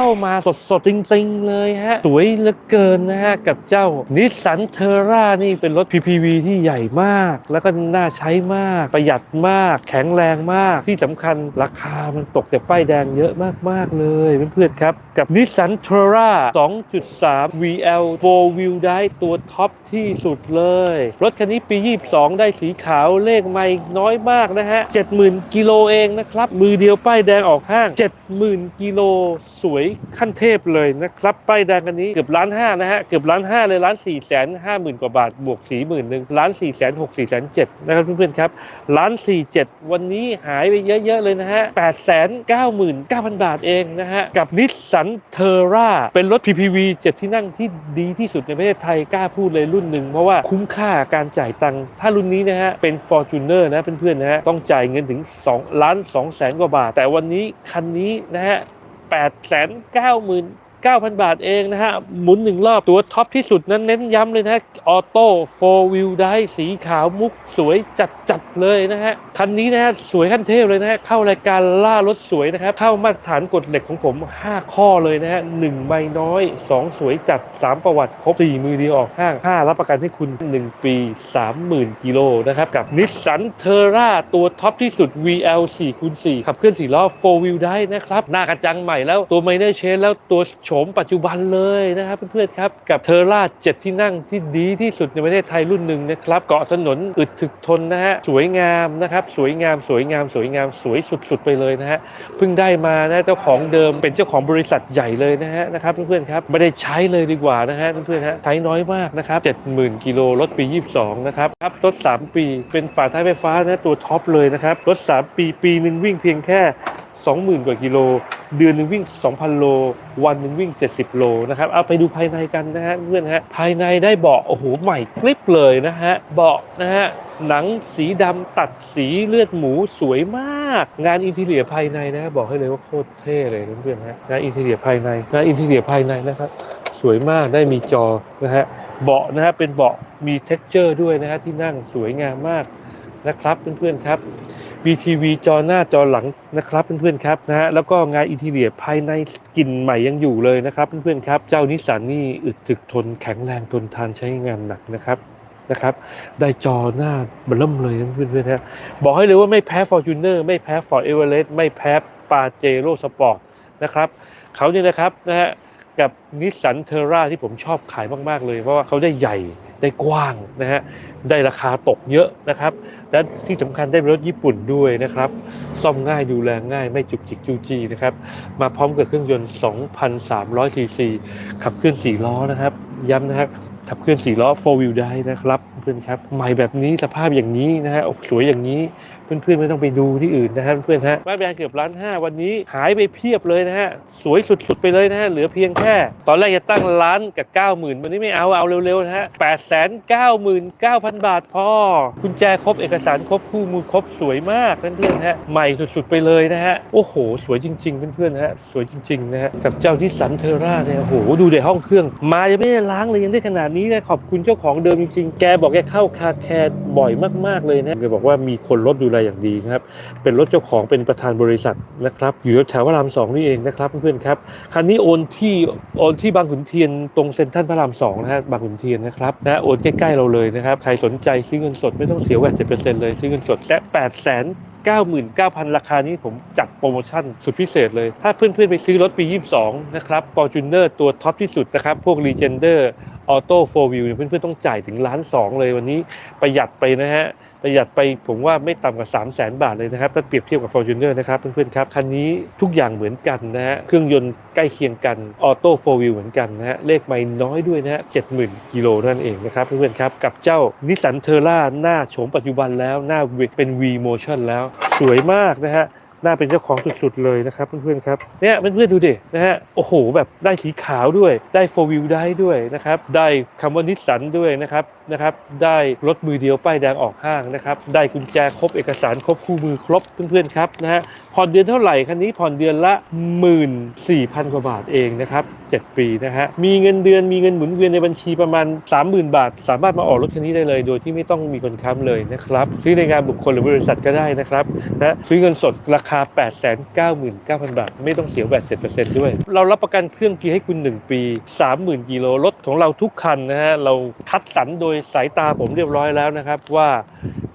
เข้ามาสดสดๆจริงๆเลยฮะ สวยเหลือเกินนะฮะ กับเจ้านิสสันเทอร่านี่เป็นรถ PPV ที่ใหญ่มาก แล้วก็น่าใช้มาก ประหยัดมาก แข็งแรงมาก ที่สำคัญราคามันตกจากป้ายแดงเยอะมากๆเลยเพื่อนๆครับ กับนิสสันเทอร่า2.3 VL 4 Wheel Drive ตัวท็อปที่สุดเลย รถคันนี้ปี 22 ได้สีขาวเลขไม่น้อยมากนะฮะ 70,000 กิโลเองนะครับ มือเดียวป้ายแดงออกห้าง 70,000 กิโลสวยขั้นเทพเลยนะครับป้ายแดงคันนี้เกือบล้านห้านะฮะเกือบล้านห้าเลยล้านสี่แสนห้าหมื่นกว่าบาทบวกสี่หมื่นหนึ่งล้านสี่แสนหกสี่แสนเจ็ดนะครับเพื่อนๆครับล้านสี่เจ็ดวันนี้หายไปเยอะๆเลยนะฮะแปดแสนเก้าหมื่นเก้าพันบาทเองนะฮะกับนิสสันเทอร่าเป็นรถ PPV 7ที่นั่งที่ดีที่สุดในประเทศไทยกล้าพูดเลยรุ่นหนึ่งเพราะว่าคุ้มค่าการจ่ายตังค์ถ้ารุ่นนี้นะฮะเป็น Fortuner นะเพื่อนๆนะฮะต้องจ่ายเงินถึง2ล้าน2แสนกว่าบาท แต่วันนี้คันนี้นะฮะ 8 9 0 0 0 9,000 บาทเองนะฮะ หมุนหนึ่งรอบตัวท็อปที่สุดนั้นเน้นย้ำเลยนะออโต้โฟวิลได้สีขาวมุกสวยจัดจัดๆเลยนะฮะ คันนี้นะฮะ สวยขั้นเทพเลยนะฮะ เข้ารายการล่ารถสวยนะครับ เข้ามาตรฐานกฎเหล็กของผม 5 ข้อเลยนะฮะหนึ่งใบน้อย 2 สวยจัด 3 ประวัติ ครบ 4 มือดีออกห้าง 5 รับประกันให้คุณ 1 ปี 30,000 กิโลนะครับ กับนิสสันเทอร่าตัวท็อปที่สุด VL 4คูณ4ขับเคลื่อน4ล้อ4 wheel ได้นะครับหน้ากระจังใหม่แล้วตัวไมเนอร์เชนแล้วตัวโฉมปัจจุบันเลยนะครับเพื่อนๆครับ กับเทอร่า7ที่นั่งที่ดีที่สุดในประเทศไทยรุ่นหนึ่งนะครับเกาะถนนอึดถึกทนนะฮะสวยงามนะครับสวยงามสวยงามสวยงามสวยสุดๆไปเลยนะฮะเพิ่งได้มานะเจ้าของเดิมเป็นเจ้าของบริษัทใหญ่เลยนะฮะนะครับเพื่อนๆครับไม่ได้ใช้เลยดีกว่านะฮะเพื่อนๆฮะใช้น้อยมากนะครับ70,000กิโลรถปี 22 นะครับครับรถ 3 ปีเป็นฝาท้ายไฟฟ้านะตัวท็อปเลยนะครับรถ 3 ปีปีหนึ่งวิ่งเพียงแค่ 20,000 กว่ากิโล เดือนหนึ่งวิ่ง 2,000 โล วันหนึ่งวิ่ง 70 โลนะครับเอาไปดูภายในกันนะฮะเพื่อนฮะภายในได้เบาะโอ้โหใหม่กริบเลยนะฮะเบาะนะฮะหนังสีดำตัดสีเลือดหมูสวยมาก งานอินทีเรียภายในนะบอกให้เลยว่าโคตรเท่เลยเพื่อนฮะงานอินทีเรียภายในงานอินทีเรียภายในนะครับสวยมากได้มีจอนะฮะเบาะนะฮะเป็นเบาะมี t e x t อร์ด้วยนะฮะที่นั่งสวยงามมากนะครับเพื่อนๆครับ VTV จอหน้าจอหลังนะครับเพื่อนๆครับนะฮะแล้วก็งานอินทีเรียภายในกลิ่นใหม่ยังอยู่เลยนะครับเพื่อนๆครับ เจ้านิสสันนี่อึดถึกทนแข็งแรงทนทานใช้งานหนักนะครับนะครับ ได้จอหน้าเบิ่มเลยนเพื่อนๆฮะบอกให้เลยว่าไม่แพ้ Fortuner ไม่แพ้ Ford Everest ไม่แพ้ปาเจโร่สปอร์ตนะครับเขาเนี่ยนะครับนะฮะ กับนิสสันเทอร่าที่ผมชอบขายมากๆ เลย เพราะว่าเขาได้ใหญ่ได้กว้างนะฮะได้ราคาตกเยอะนะครับ และที่สำคัญได้รถญี่ปุ่นด้วยนะครับ ซ่อมง่ายดูแลง่ายไม่จุกจิกจูจีนะครับ มาพร้อมกับเครื่องยนต์ 2,300ซีซีขับเคลื่อน4ล้อนะครับ ย้ำนะครับขับเคลื่อน4ล้อ4 wheel ได้นะครับเพื่อนครับใหม่แบบนี้สภาพอย่างนี้นะฮะอกสวยอย่างนี้เพื่อนๆไม่ต้องไปดูที่อื่นนะครับเพื่อนฮะป้ายแบรนด์เกือบล้านห้าวันนี้หายไปเพียบเลยนะฮะสวยสุดๆไปเลยนะฮะเหลือเพียงแค่ ตอนแรกจะตั้งล้านกับ 90,000วันนี้ไม่เอาเอาเร็วๆนะฮะ899,000บาทพอกุญแจครบเอกสารครบคู่มือครบสวยมากเพื่อนๆฮะใหม่สุดๆไปเลยนะฮะโอ้โห สวยจริงๆเพื่อนๆฮะสวยจริงๆนะฮะกับเจ้าที่สันเทอร่าเนี่ยโอ้โหดูในห้องเครื่อง มายังไม่ได้ล้างเลยยังได้ขนาดนี้นะขอบคุณเจ้าของเดิมจริงๆแกบอกแกเข้าคาแคร์บ่อยมากๆเลยนะแกบอกว่ามีคนรถดูแลอย่างดีนะครับ เป็นรถเจ้าของเป็นประธานบริษัทนะครับ อยู่แถวพระรามสองนี่เองนะครับเพื่อนๆครับ คันนี้โอนที่โอนที่บางขุนเทียนตรงเซ็นทรัลพระรามสองนะฮะบางขุนเทียนนะครับนะโอนใกล้ๆเราเลยนะครับ ใครสนใจซื้อเงินสดไม่ต้องเสียแหวดเจ็ดเปอร์เซ็นต์เลยซื้อเงินสดและแปดแสน99,000 ราคานี้ผมจัดโปรโมชั่นสุดพิเศษเลย ถ้าเพื่อนๆ ไปซื้อรถปี 22 นะครับ Fortuner ตัวท็อปที่สุดนะครับ พวก Legender Auto 4 Wheel เนี่ยเพื่อนๆต้องจ่ายถึงล้านสองเลยวันนี้ประหยัดไปนะฮะประหยัดไปผมว่าไม่ต่ำกว่า3 0 0 0 0 0บาทเลยนะครับถ้าเปรียบเทียบกับ Fortuner นะครับเพื่อนๆครับ คันนี้ทุกอย่างเหมือนกันนะฮะเครื่องยนต์ใกล้เคียงกัน Auto 4 Wheel เหมือนกันนะฮะเลขไม่น้อยด้วยนะฮะ70,000กิโลนั่นเองนะครับเพื่อนๆครับ กับเจ้า Nissan Terra หน้าโฉมปัจจุบันแล้วหน้าเป็น V Motion แล้วสวยมากนะฮะ น่าเป็นเจ้าของสุดๆเลยนะครับเพื่อนๆครับเนี่ยเพื่อนๆดูดินะฮะโอ้โห แบบได้สีขาวด้วย ได้โฟวิลได้ด้วยนะครับได้คำว่านิสสันด้วยนะครับ นะครับได้รถมือเดียวป้ายแดงออกห้างนะครับได้กุญแจครบเอกสารครบคู่มือครบเพื่อนๆครับนะฮะผ่อนเดือนเท่าไหร่คันนี้ผ่อนเดือนละ 14,000 กว่าบาทเองนะครับ 7 ปีนะฮะมีเงินเดือนมีเงินหมุนเวียนในบัญชีประมาณ 30,000 บาท สามารถมาออกรถคันนี้ได้เลย โดยที่ไม่ต้องมีคนค้ำเลยนะครับซื้อในงานบุคคลหรือบริษัทก็ได้นะครับนะซื้อเงินสดราคา 899,000 บาท ไม่ต้องเสียแวด7%ด้วย เรารับประกันเครื่องเกียร์ให้คุณ 1 ปี 30,000 กิโลรถของเราทุกคันนะฮะเราคัดสรรโดยสายตาผมเรียบร้อยแล้วนะครับ ว่า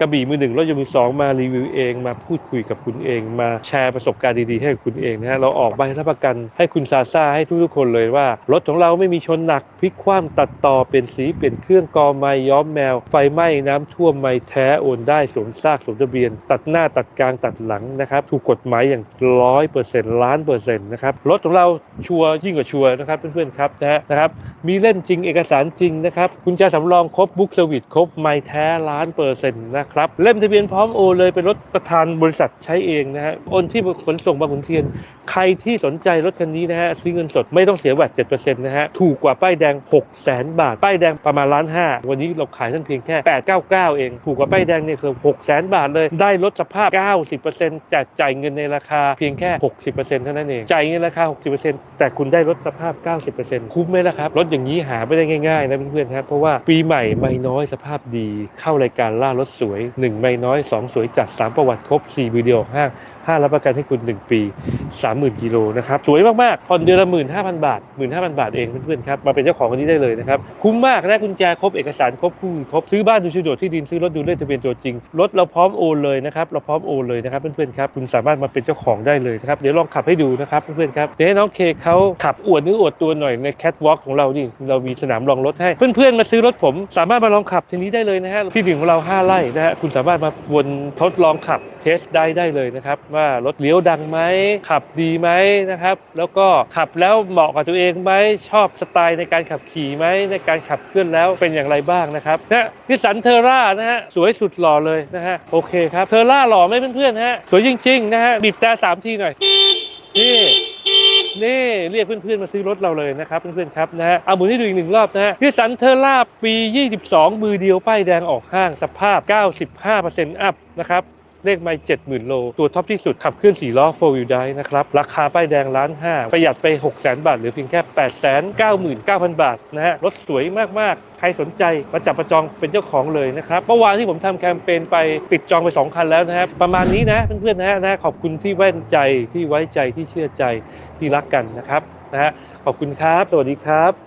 กระบี่มือหนึ่งรถยนต์มือสองมารีวิวเองมาพูดคุยกับคุณเอง มาแชร์ประสบการณ์ดีๆให้กับคุณเองนะฮะเราออกใบรับประกันให้คุณซาซ่าให้ทุกๆคนเลยว่า รถของเราไม่มีชนหนักพลิกคว่ำตัดต่อเปลี่ยนสีเปลี่ยนเครื่องกอไม้ย้อมแมว ไฟไหม้น้ำท่วมไม่แท้โอนได้สวมซากสวมทะเบียน ตัดหน้าตัดกลางตัดหลังนะครับถูกกฎหมายอย่างร้อยเปอร์เซ็นต์ล้านเปอร์เซ็นต์นะครับรถของเราชัวร์ยิ่งกว่าชัวร์นะครับเพื่อนๆครับนะฮะนะครับมีเล่นจริงเอกสารจริงนะครับคุณจะสำรองครบบุ๊กสวิตครบไม่แท้ล้านเปอร์เซ็นต์นะครับเล่มทะเบียนพร้อมโอนเลยเป็นรถประธานบริษัทใช้เองนะฮะโอนที่ขนส่งบางขุนเทียน ใครที่สนใจรถคันนี้นะฮะซื้อเงินสดไม่ต้องเสียแวด7%นะฮะถูกกว่าป้ายแดง6 0 0 0 0 0บาท ป้ายแดงประมาณล้านห้าวันนี้เราขายท่านเพียงแค่ 899 เอง ถูกกว่าป้ายแดงเนี่ยคือ6 0 0 0 0 0บาทเลย ได้ลดสภาพ 90%จัดจ่ายเงินในราคาเพียงแค่ 60%เท่านั้นเอง จ่ายเงินราคา 60%แต่คุณได้ลดสภาพ 90%คุ้มไหมล่ะครับ รถอย่างนี้หาไม่ได้ง่ายๆนะเพื่อนๆครับ เพราะว่าปีใหม่ไม่น้อยสภาพดี เข้ารายการล่ารถสวย 1 ไม่น้อย 2 สวยจัด 3 ประวัติครบ 4 วิดีโอห้าง 5รับประกันให้คุณ 1 ปี 30,000กิโลนะครับสวยมากๆผ่อนเดือนละ15,000 บาท 15,000 บาทเองเพื่อนๆครับมาเป็นเจ้าของคนนี้ได้เลยนะครับคุ้มมากได้กุญแจครบเอกสารครบคู่ครบซื้อบ้านดูโฉนดที่ดินซื้อรถดูเลขทะเบียนตัวจริงรถเราพร้อมโอนเลยนะครับเราพร้อมโอนเลยนะครับเพื่อนๆครับคุณสามารถมาเป็นเจ้าของได้เลยนะครับเดี๋ยวลองขับให้ดูนะครับเพื่อนๆครับเดี๋ยวน้องเคเขาขับอวดนื้ออวดตัวหน่อยในแคทวอล์กของเรานี่เรามีสนามลองรถให้เพื่อนๆมาซื้อรถผม สามารถมาลองขับทีนี้ได้เลยนะฮะที่ดินของเราห้าไร่นะฮะคุณสามารถมาวนทดลองขับเทสได้ได้เลยนะครับว่ารถเลี้ยวดังไหมขับดีไหมนะครับ แล้วก็ขับแล้วเหมาะกับตัวเองไหมชอบสไตล์ในการขับขี่ไหมในการขับเคลื่อนแล้วเป็นอย่างไรบ้างนะครับนะนิสสันเทอร่านะฮะสวยสุดหล่อเลยนะฮะโอเคครับเทอร่าหล่อไหมเพื่อนๆฮะสวยจริงๆนะฮะบีบแต่สามทีหน่อยนี่นี่เรียกเพื่อนๆมาซื้อรถเราเลยนะครับเพื่อนๆครับนะฮะเอาหมุนให้ดูอีกหนึ่งรอบนะฮะนิสสันเทอร่าปี 22 มือเดียวป้ายแดงออกห้างสภาพ 95%อัพนะครับ เลขไม่70,000โล ตัวท็อปที่สุดขับเคลื่อน4ล้อ4 wheel drive นะครับ ราคาป้ายแดงล้านห้าประหยัดไป600,000บาท เหลือเพียงแค่899,000 บาทนะฮะรถสวยมาก ๆ ใครสนใจมาจับประจองเป็นเจ้าของเลยนะครับเมื่อวานที่ผมทำแคมเปญไปติดจองไป 2 คันแล้วนะครับ ประมาณนี้นะเพื่อนๆนะฮะนะขอบคุณที่แว่นใจที่ไว้ใจที่เชื่อใจที่รักกันนะครับนะฮะขอบคุณครับ สวัสดีครับ